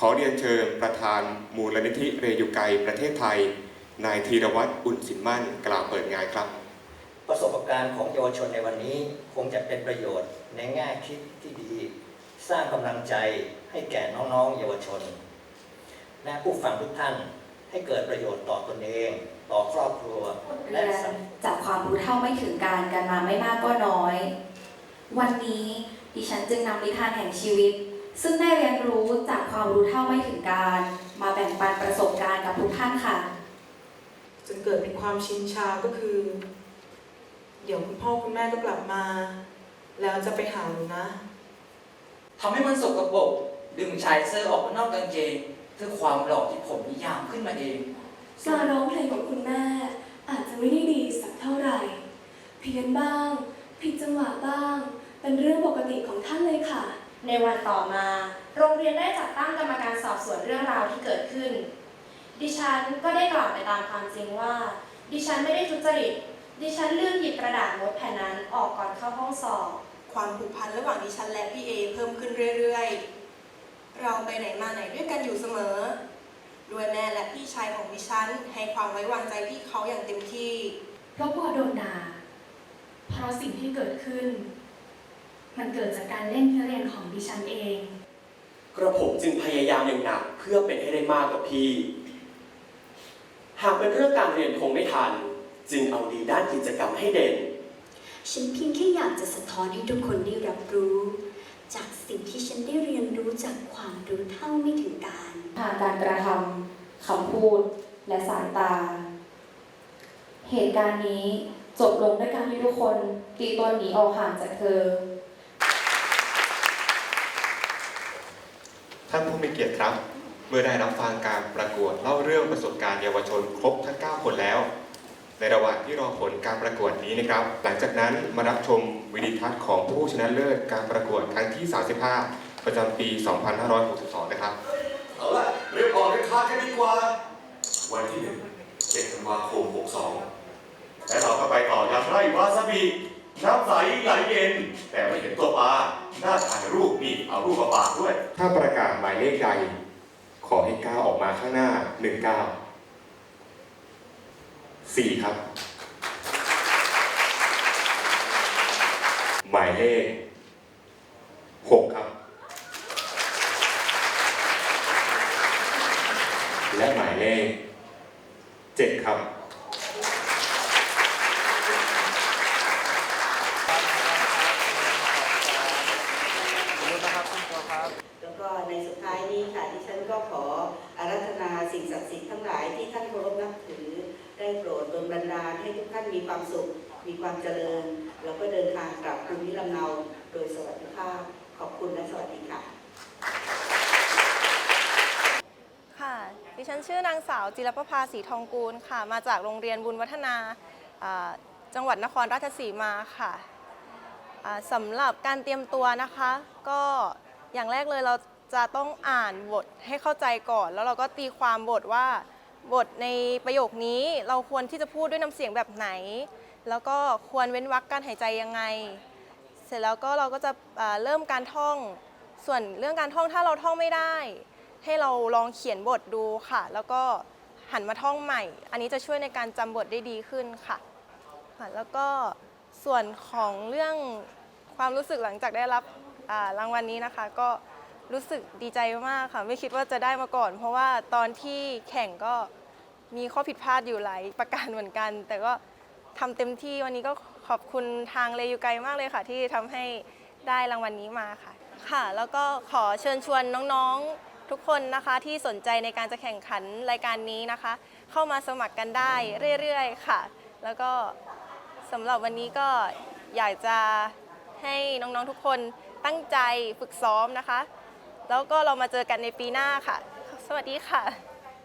ขอเรียนเชิญประธานมูลนิธิเรยุไกประเทศไทย นายธีรวัตรอุ่นสินมั่น กล่าวเปิดงานครับ ประสบการณ์ของเยาวชนในวันนี้คงจะเป็นประโยชน์ในแง่คิดที่ดี สร้างกำลังใจให้แก่น้องๆ เยาวชน และผู้ฟังทุกท่านให้เกิดประโยชน์ต่อตนเอง ต่อครอบครัวเรีและยนสังจากความรู้เท่าไม่ถึงการกันมาไม่มากก็น้อย วันนี้ดิฉันจึงนำนิทานแห่งชีวิต ซึ่งได้เรียนรู้จากความรู้เท่าไม่ถึงการ มาแบ่งปันประสบการณ์กับทุกท่านค่ะ จนเกิดเป็นความชินชาก็คือ เดี๋ยวคุณพ่อคุณแม่ก็กลับมา แล้วจะไปหาหนูนะ ทำให้มันสกปรกดึงชายเสื้อออกมานอกกางเกงเพื่อความหล่อที่ผมนิยามขึ้นมาเอง การร้องเพลงของคุณแม่ อาจจะไม่ได้ดีสักเท่าไหร่ เพี้ยนบ้าง ผิดจังหวะบ้าง เป็นเรื่องปกติของท่านเลยค่ะ ในวันต่อมา โรงเรียนได้จัดตั้งกรรมการสอบสวนเรื่องราวที่เกิดขึ้น ดิฉันก็ได้กล่าวไปตามความจริงว่า ดิฉันไม่ได้ทุจริต ดิฉันลืมหยิบกระดาษโน้ตแผ่นนั้นออกก่อนเข้าห้องสอบ ความผูกพันระหว่างดิฉันและพี่เอเพิ่มขึ้นเรื่อยๆ เราไปไหนมาไหนด้วยกันอยู่เสมอ ด้วยแม่และพี่ชายของดิฉันให้ความไว้วางใจพี่เขาอย่างเต็มที่ เพราะกลัวโดนด่าเพราะสิ่งที่เกิดขึ้น มันเกิดจากการเล่นเรียนของดิฉันเอง กระผมจึงพยายามอย่างหนักเพื่อเป็นให้ได้มากกว่าพี่ หากเป็นเรื่องการเรียนคงไม่ทัน จึงเอาดีด้านกิจกรรมให้เด่น ฉันเพียงแค่อยากจะสะท้อนให้ทุกคนได้รับรู้ จากสิ่งที่ฉันได้เรียนรู้จากความรู้เท่าไม่ถึงการทางการกระทำคำพูดและสายตา เหตุการณ์นี้จบลงด้วยการที่ทุกคนตีตัวหนีออกห่างจากเธอ ท่านผู้มีเกียรติครับ เมื่อได้รับฟังการประกวดเล่าเรื่องประสบการณ์เยาวชนครบทั้ง 9 คนแล้ว ในระหว่างที่รอผลการประกวดนี้นะครับ หลังจากนั้นมารับชมวิดีทัศน์ของผู้ชนะเลิศการประกวดครั้งที่ 35 ประจำปี 2562 นะครับ เอาละเรียบออกเรียบคาดกันดีกว่า วันที่หนึ่งเจ็ดธันวาคม 62 และเราก็ไปต่อยังไร่วาซาบิ น้ำใสไหลเย็น แต่ไม่เห็นตัวปลาหน้าถ่ายรูปนี่เอารูปมาฝากด้วย ถ้าประกาศหมายเลขใด ขอให้ก้าวออกมาข้างหน้าหนึ่งก้าวสี่ครับ หมายเลขหกครับ และหมายเลขเจ็ดครับ แล้วก็ในสุดท้ายนี้ค่ะที่ฉันก็ขออารัธนาสิ่งศักดิ์สิทธิ์ทั้งหลายที่ท่านเคารพนับถือ ได้โปรดดล บันดาลให้ทุกท่านมีความสุข มีความเจริญ แล้วก็เดินทางกลับภูมิลำเนาโดยสวัสดิภาพ ขอบคุณและสวัสดีค่ะ ค่ะ ดิฉันชื่อนางสาวจิรประภาศรีทองกูลค่ะ มาจากโรงเรียนบุญวัฒนาอ่าจังหวัดนครราชสีมาค่ะอ่าสำหรับการเตรียมตัวนะคะ ก็อย่างแรกเลยเราจะต้องอ่านบทให้เข้าใจก่อน แล้วเราก็ตีความบทว่า บทในประโยคนี้เราควรที่จะพูดด้วยน้ำเสียงแบบไหน แล้วก็ควรเว้นวรรคการหายใจยังไง เสร็จแล้วก็เราก็จะเริ่มการท่อง ส่วนเรื่องการท่องถ้าเราท่องไม่ได้ ให้เราลองเขียนบทดูค่ะ แล้วก็หันมาท่องใหม่ อันนี้จะช่วยในการจำบทได้ดีขึ้นค่ะค่ะแล้วก็ส่วนของเรื่องความรู้สึกหลังจากได้รับรางวัลนี้นะคะก็ รู้สึกดีใจมากค่ะ ไม่คิดว่าจะได้มาก่อน เพราะว่าตอนที่แข่งก็มีข้อผิดพลาดอยู่หลายประการเหมือนกัน แต่ก็ทำเต็มที่วันนี้ก็ขอบคุณทางเลยูไกมากเลยค่ะ ที่ทำให้ได้รางวัลนี้มาค่ะ ค่ะ แล้วก็ขอเชิญชวนน้องๆทุกคนนะคะ ที่สนใจในการจะแข่งขันรายการนี้นะคะ เข้ามาสมัครกันได้เรื่อยๆค่ะ แล้วก็สำหรับวันนี้ก็อยากจะให้น้องๆทุกคนตั้งใจฝึกซ้อมนะคะ แล้วก็เรามาเจอกันในปีหน้าค่ะ สวัสดีค่ะ